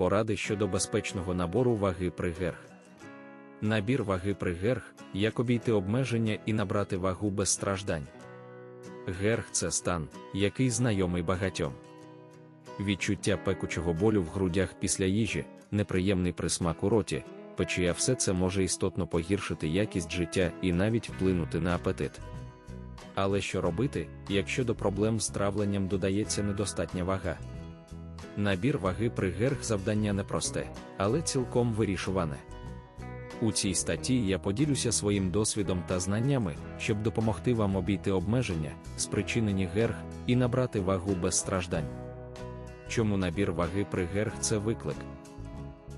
Поради щодо безпечного набору ваги при герх. Набір ваги при герх, як обійти обмеження і набрати вагу без страждань. Герх це стан, який знайомий багатьом. Відчуття пекучого болю в грудях після їжі, неприємний присмак у роті, печія все це може істотно погіршити якість життя і навіть вплинути на апетит. Але що робити, якщо до проблем з травленням додається недостатня вага? Набір ваги при герх завдання непросте, але цілком вирішуване. У цій статті я поділюся своїм досвідом та знаннями, щоб допомогти вам обійти обмеження, спричинені герх, і набрати вагу без страждань. Чому набір ваги при герх це виклик?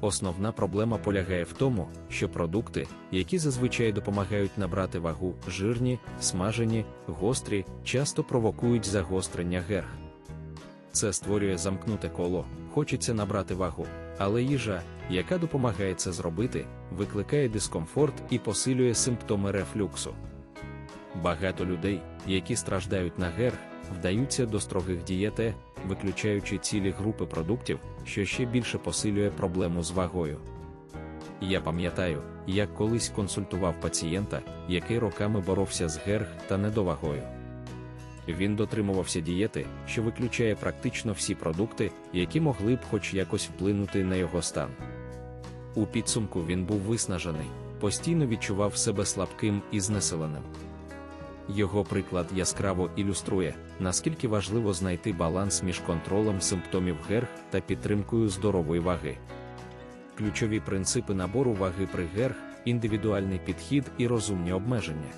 Основна проблема полягає в тому, що продукти, які зазвичай допомагають набрати вагу, жирні, смажені, гострі, часто провокують загострення герх. Це створює замкнуте коло, хочеться набрати вагу, але їжа, яка допомагає це зробити, викликає дискомфорт і посилює симптоми рефлюксу. Багато людей, які страждають на герх, вдаються до строгих дієте, виключаючи цілі групи продуктів, що ще більше посилює проблему з вагою. Я пам'ятаю, як колись консультував пацієнта, який роками боровся з герх та недовагою. Він дотримувався дієти, що виключає практично всі продукти, які могли б хоч якось вплинути на його стан. У підсумку він був виснажений, постійно відчував себе слабким і знеселеним. Його приклад яскраво ілюструє, наскільки важливо знайти баланс між контролем симптомів герх та підтримкою здорової ваги. Ключові принципи набору ваги при герх, індивідуальний підхід і розумні обмеження.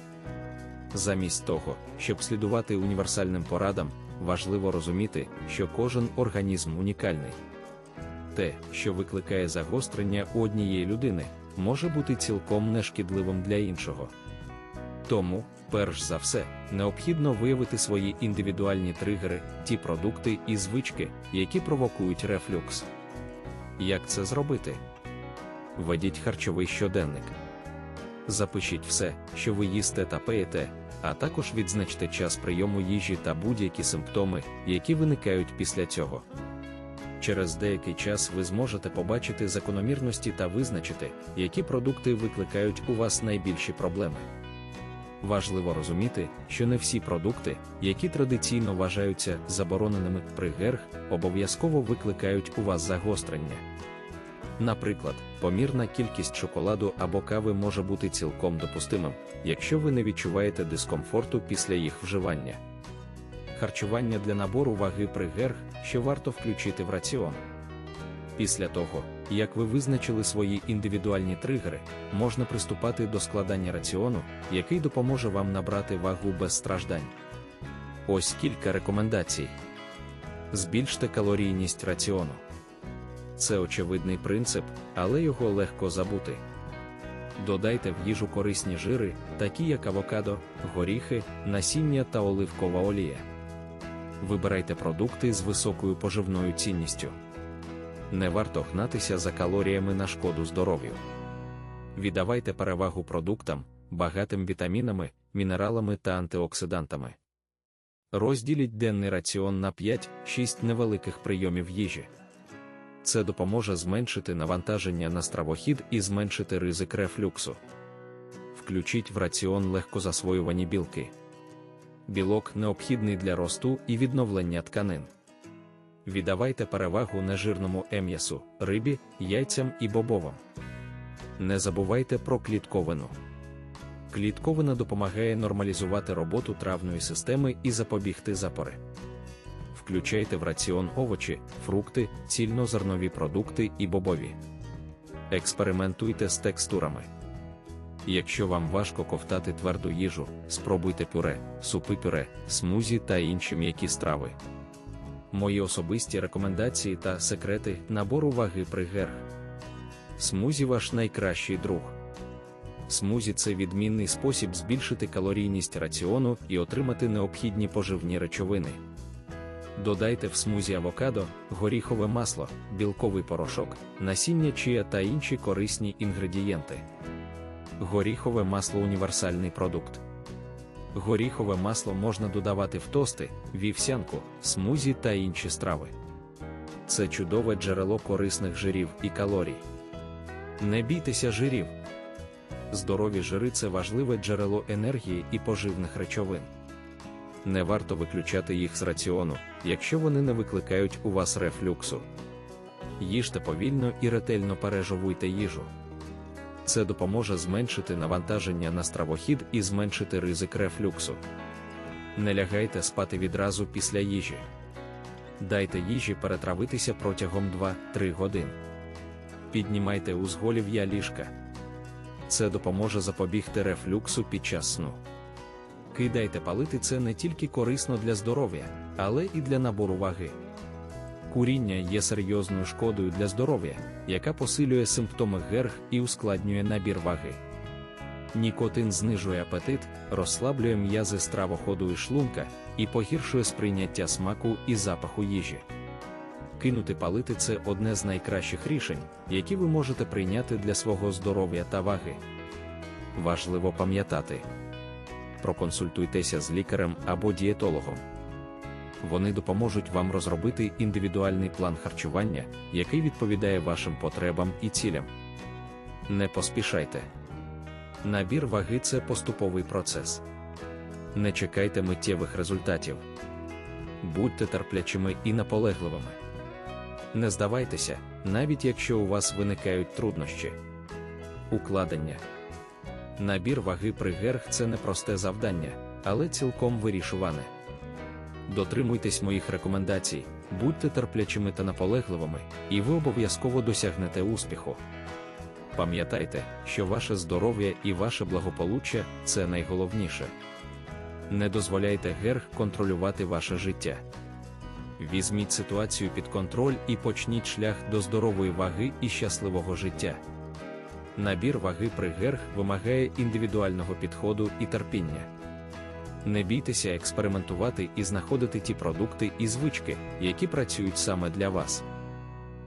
Замість того, щоб слідувати універсальним порадам, важливо розуміти, що кожен організм унікальний. Те, що викликає загострення у однієї людини, може бути цілком нешкідливим для іншого. Тому, перш за все, необхідно виявити свої індивідуальні тригери, ті продукти і звички, які провокують рефлюкс. Як це зробити? Ведіть харчовий щоденник. Запишіть все, що ви їсте та пиєте, а також відзначте час прийому їжі та будь-які симптоми, які виникають після цього. Через деякий час ви зможете побачити закономірності та визначити, які продукти викликають у вас найбільші проблеми. Важливо розуміти, що не всі продукти, які традиційно вважаються забороненими при герх, обов'язково викликають у вас загострення. Наприклад, помірна кількість шоколаду або кави може бути цілком допустимим, якщо ви не відчуваєте дискомфорту після їх вживання. Харчування для набору ваги при герх, що варто включити в раціон. Після того, як ви визначили свої індивідуальні тригери, можна приступати до складання раціону, який допоможе вам набрати вагу без страждань. Ось кілька рекомендацій: збільште калорійність раціону. Це очевидний принцип, але його легко забути. Додайте в їжу корисні жири, такі як авокадо, горіхи, насіння та оливкова олія. Вибирайте продукти з високою поживною цінністю. Не варто гнатися за калоріями на шкоду здоров'ю. Віддавайте перевагу продуктам, багатим вітамінами, мінералами та антиоксидантами. Розділіть денний раціон на 5-6 невеликих прийомів їжі. Це допоможе зменшити навантаження на стравохід і зменшити ризик рефлюксу. Включіть в раціон легкозасвоювані білки. Білок необхідний для росту і відновлення тканин. Віддавайте перевагу нежирному ем'ясу, рибі, яйцям і бобовам. Не забувайте про клітковину. Клітковина допомагає нормалізувати роботу травної системи і запобігти запори. Включайте в раціон овочі, фрукти, цільнозернові продукти і бобові. Експериментуйте з текстурами. Якщо вам важко ковтати тверду їжу, спробуйте пюре, супи пюре, смузі та інші м'які страви. Мої особисті рекомендації та секрети набору ваги при герх. Смузі ваш найкращий друг. Смузі це відмінний спосіб збільшити калорійність раціону і отримати необхідні поживні речовини. Додайте в смузі авокадо, горіхове масло, білковий порошок, насіння чия та інші корисні інгредієнти. Горіхове масло універсальний продукт. Горіхове масло можна додавати в тости, вівсянку, смузі та інші страви. це чудове джерело корисних жирів і калорій. Не бійтеся жирів. Здорові жири це важливе джерело енергії і поживних речовин. Не варто виключати їх з раціону, якщо вони не викликають у вас рефлюксу. Їжте повільно і ретельно пережовуйте їжу. Це допоможе зменшити навантаження на стравохід і зменшити ризик рефлюксу. Не лягайте спати відразу після їжі. Дайте їжі перетравитися протягом 2-3 годин. Піднімайте узголів'я ліжка. Це допоможе запобігти рефлюксу під час сну. Кидайте палити це не тільки корисно для здоров'я, але і для набору ваги. Куріння є серйозною шкодою для здоров'я, яка посилює симптоми герг і ускладнює набір ваги. Нікотин знижує апетит, розслаблює м'язи стравоходу і шлунка і погіршує сприйняття смаку і запаху їжі. Кинути палити це одне з найкращих рішень, які ви можете прийняти для свого здоров'я та ваги. Важливо пам'ятати. Проконсультуйтеся з лікарем або дієтологом. Вони допоможуть вам розробити індивідуальний план харчування, який відповідає вашим потребам і цілям. Не поспішайте. Набір ваги це поступовий процес. Не чекайте миттєвих результатів. Будьте терплячими і наполегливими. Не здавайтеся, навіть якщо у вас виникають труднощі. Укладення. Набір ваги при герх це непросте завдання, але цілком вирішуване. Дотримуйтесь моїх рекомендацій, будьте терплячими та наполегливими, і ви обов'язково досягнете успіху. Пам'ятайте, що ваше здоров'я і ваше благополуччя це найголовніше. Не дозволяйте герх контролювати ваше життя. Візьміть ситуацію під контроль і почніть шлях до здорової ваги і щасливого життя. Набір ваги при герх вимагає індивідуального підходу і терпіння. Не бійтеся експериментувати і знаходити ті продукти і звички, які працюють саме для вас.